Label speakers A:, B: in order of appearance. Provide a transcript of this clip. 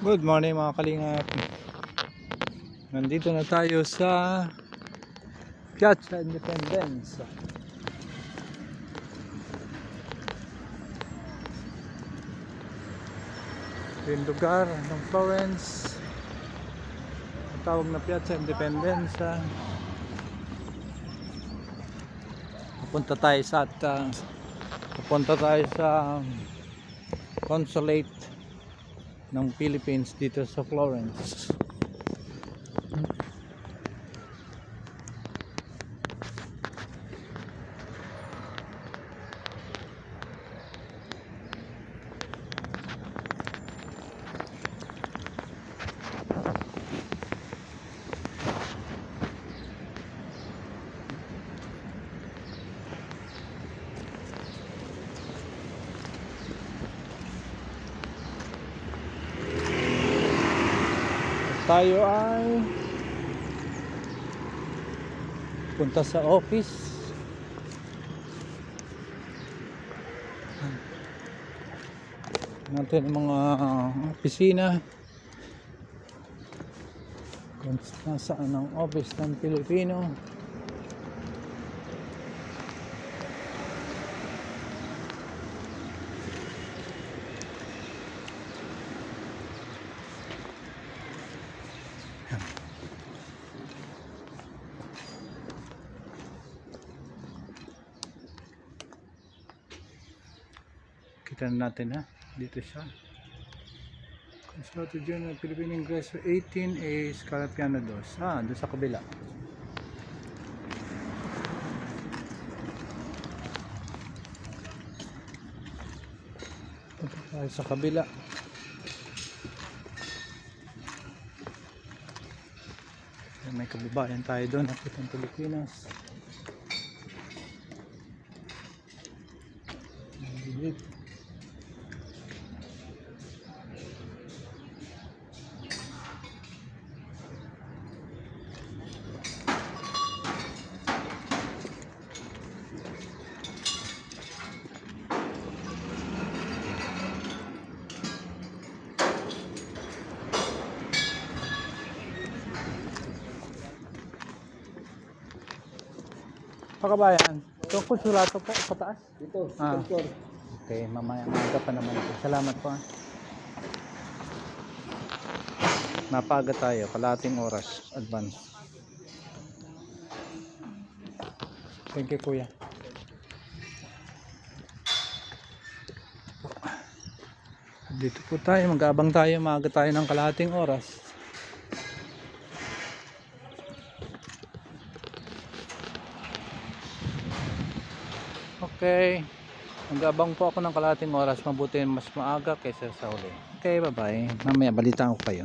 A: Good morning mga kalingap. Nandito na tayo sa Piazza Independencia. Ito yung lugar ng Florence. Tawag na Piazza Independencia. Pupunta tayo sa at ah, pupunta tayo sa um, consulate ng Philippines dito sa Florence. Tayo ay punta sa office. Natin ang mga opisina. Kung nasaan ang office ng Pilipino. Kita na natin ha. Dito siya. Consulate General Philippine Ingreso 18 is Calapiano 2. Ah, doon sa kabila. Punta tayo sa kabila. May kababayan tayo doon. Nakitang Pilipinas. Dilit. Pakabayan, konsulato po sa taas.
B: Dito,
A: Ah.
B: second.
A: Okay, mamaya maaga pa naman ito. Salamat po. ah. Napaga tayo, kalating oras advance. Thank you kuya. Dito po tayo, mag-abang tayo, maaga tayo ng kalating oras. Okay. Mag-abang po ako ng kalating oras. Mabuti mas maaga kaysa sa uli. Okay, bye-bye. Mamaya balitaan ko kayo.